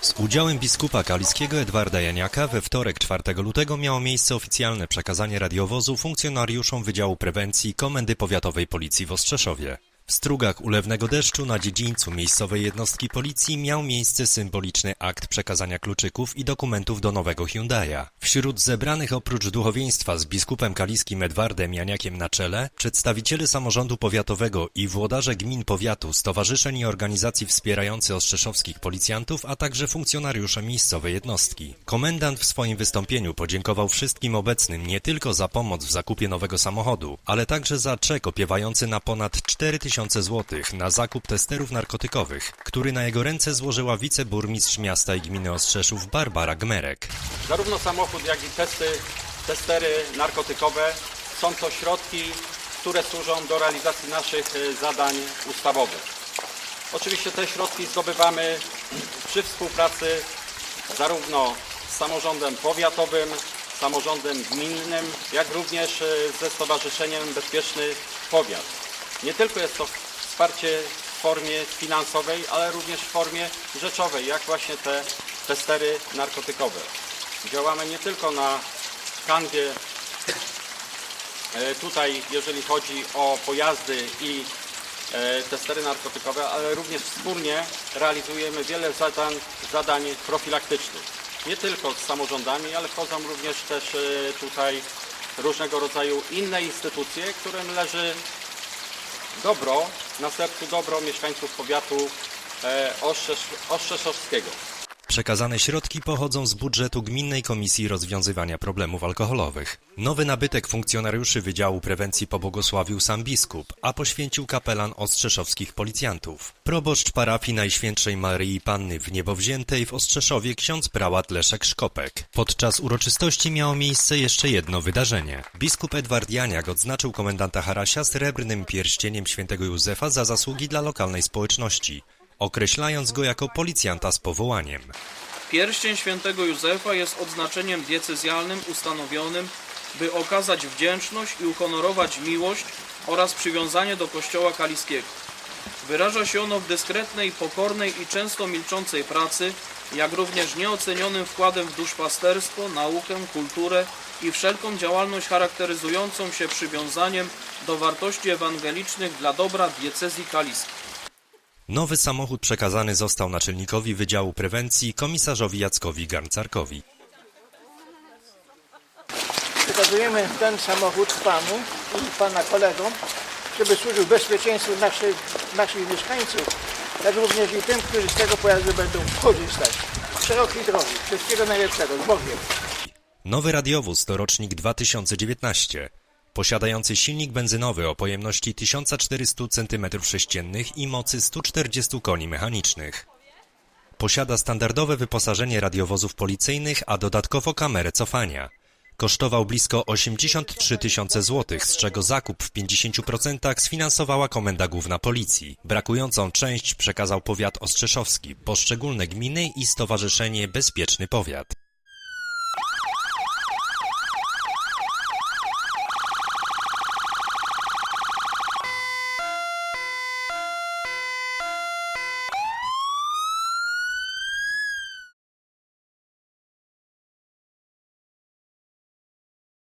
Z udziałem biskupa kaliskiego Edwarda Janiaka we wtorek 4 lutego miało miejsce oficjalne przekazanie radiowozu funkcjonariuszom Wydziału Prewencji Komendy Powiatowej Policji w Ostrzeszowie. W strugach ulewnego deszczu na dziedzińcu miejscowej jednostki policji miał miejsce symboliczny akt przekazania kluczyków i dokumentów do nowego Hyundai'a. Wśród zebranych oprócz duchowieństwa z biskupem kaliskim Edwardem Janiakiem na czele, przedstawiciele samorządu powiatowego i włodarze gmin powiatu, stowarzyszeń i organizacji wspierających ostrzeszowskich policjantów, a także funkcjonariusze miejscowej jednostki. Komendant w swoim wystąpieniu podziękował wszystkim obecnym nie tylko za pomoc w zakupie nowego samochodu, ale także za czek opiewający na ponad 4000 zł na zakup testerów narkotykowych, który na jego ręce złożyła wiceburmistrz miasta i gminy Ostrzeszów Barbara Gmerek. Zarówno samochód, jak i testy, testery narkotykowe są to środki, które służą do realizacji naszych e, zadań ustawowych. Oczywiście te środki zdobywamy przy współpracy zarówno z samorządem powiatowym, samorządem gminnym, jak również e, ze Stowarzyszeniem Bezpieczny Powiat. Nie tylko jest to wsparcie w formie finansowej, ale również w formie rzeczowej, jak właśnie te testery narkotykowe. Działamy nie tylko na kanwie e, tutaj, jeżeli chodzi o pojazdy i e, testery narkotykowe, ale również wspólnie realizujemy wiele zadań, zadań profilaktycznych. Nie tylko z samorządami, ale wchodzą również też e, tutaj różnego rodzaju inne instytucje, którym leży dobro, na sercu dobro mieszkańców powiatu e, Ostrzesz, Ostrzeszowskiego. Przekazane środki pochodzą z budżetu Gminnej Komisji Rozwiązywania Problemów Alkoholowych. Nowy nabytek funkcjonariuszy Wydziału Prewencji pobłogosławił sam biskup, a poświęcił kapelan ostrzeszowskich policjantów. Proboszcz parafii Najświętszej Maryi Panny w Niebowziętej w Ostrzeszowie ksiądz prałat Leszek Szkopek. Podczas uroczystości miało miejsce jeszcze jedno wydarzenie. Biskup Edward Janiak odznaczył komendanta Harasia srebrnym pierścieniem świętego Józefa za zasługi dla lokalnej społeczności, określając go jako policjanta z powołaniem. Pierścień świętego Józefa jest odznaczeniem diecezjalnym ustanowionym, by okazać wdzięczność i uhonorować miłość oraz przywiązanie do Kościoła kaliskiego. Wyraża się ono w dyskretnej, pokornej i często milczącej pracy, jak również nieocenionym wkładem w duszpasterstwo, naukę, kulturę i wszelką działalność charakteryzującą się przywiązaniem do wartości ewangelicznych dla dobra diecezji kaliskiej. Nowy samochód przekazany został naczelnikowi Wydziału Prewencji komisarzowi Jackowi Garncarkowi. Przekazujemy ten samochód panu i pana kolegom, żeby służył bezpieczeństwu naszych, naszych mieszkańców, jak również i tym, którzy z tego pojazdu będą korzystać. Szerokiej drogi. Wszystkiego najlepszego. Z Bogiem. Nowy radiowóz to rocznik 2019, posiadający silnik benzynowy o pojemności 1400 cm3 i mocy 140 koni mechanicznych. Posiada standardowe wyposażenie radiowozów policyjnych, a dodatkowo kamerę cofania. Kosztował blisko 83 tysiące złotych, z czego zakup w 50% sfinansowała Komenda Główna Policji. Brakującą część przekazał powiat ostrzeszowski, poszczególne gminy i Stowarzyszenie Bezpieczny Powiat.